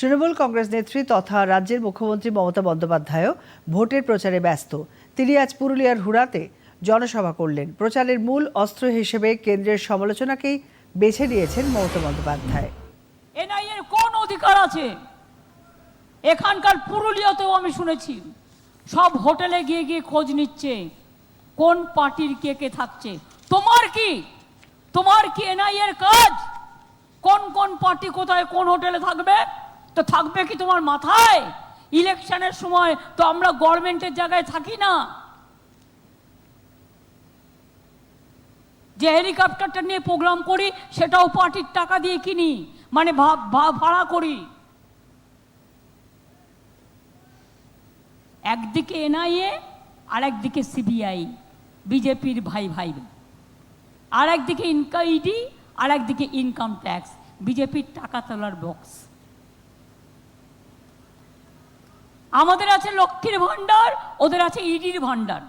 তৃণমূল কংগ্রেস নেত্রী তথা রাজ্যের মুখ্যমন্ত্রী মমতা বন্দ্যোপাধ্যায়ও ভোটের প্রচারে ব্যস্ত। তিনি আজ পুরুলিয়ার হুড়াতে জনসভা করলেন। প্রচারের মূল অস্ত্র হিসেবে কেন্দ্রের সমালোচনাকেই বেছে নিয়েছেন মমতা বন্দ্যোপাধ্যায়। এনআইএর কোন অধিকার আছে? এখানকার পুরুলিয়াতেও আমি শুনেছি, সব হোটেলে গিয়ে গিয়ে খোঁজ নিচ্ছে, কোন পার্টির কে কে থাকছে। তোমার কি? তোমার কি এনআইএর কাজ? কোন কোন পার্টি কোথায় কোন হোটেলে থাকবে? তো থাকবে কি তোমার মাথায়? ইলেকশনের সময় তো আমরা গভর্নমেন্টের জায়গায় থাকি না। যে হেলিকপ্টারটা নিয়ে প্রোগ্রাম করি, সেটাও পার্টির টাকা দিয়ে কিনি মানে ভাড়া করি। একদিকে এনআইএ আর একদিকে সিবিআই, বিজেপির ভাই ভাই। আর একদিকে ইনকাম ইডি আর একদিকে ইনকাম ট্যাক্স, বিজেপির টাকা তোলার বক্স। আমাদের আছে লক্ষ্মীর ভাণ্ডার, ওদের আছে ইডির ভাণ্ডার।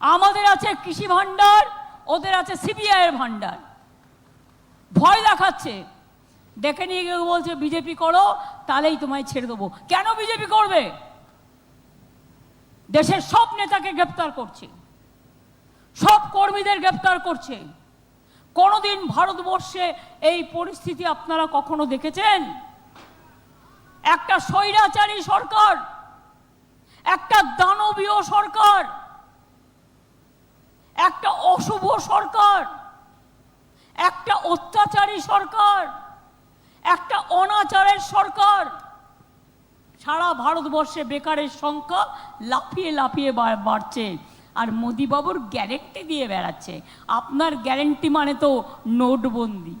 আমাদের আছে কৃষি ভাণ্ডার, ওদের আছে সিবিআইয়ের ভাণ্ডার। ভয় দেখাচ্ছে। ডেকে নিয়ে গিয়ে বলছে, বিজেপি করো, তাহলেই তোমায় ছেড়ে দেবো। কেন বিজেপি করবে? দেশের সব নেতাকে গ্রেপ্তার করছে। সব কর্মীদের গ্রেপ্তার করছে। কোনোদিন ভারতবর্ষে এই পরিস্থিতি আপনারা কখনো দেখেছেন? একটা স্বৈরাচারী সরকার, একটা দানবীয় সরকার, একটা অশুভ সরকার, একটা অত্যাচারী সরকার, একটা অনাচারের সরকার। সারা ভারতবর্ষে বেকারের সংখ্যা লাফিয়ে লাফিয়ে বাড়ছে আর মোদিবাবুর গ্যারেন্টি দিয়ে বেড়াচ্ছে। আপনার গ্যারেন্টি মানে তো নোটবন্দি।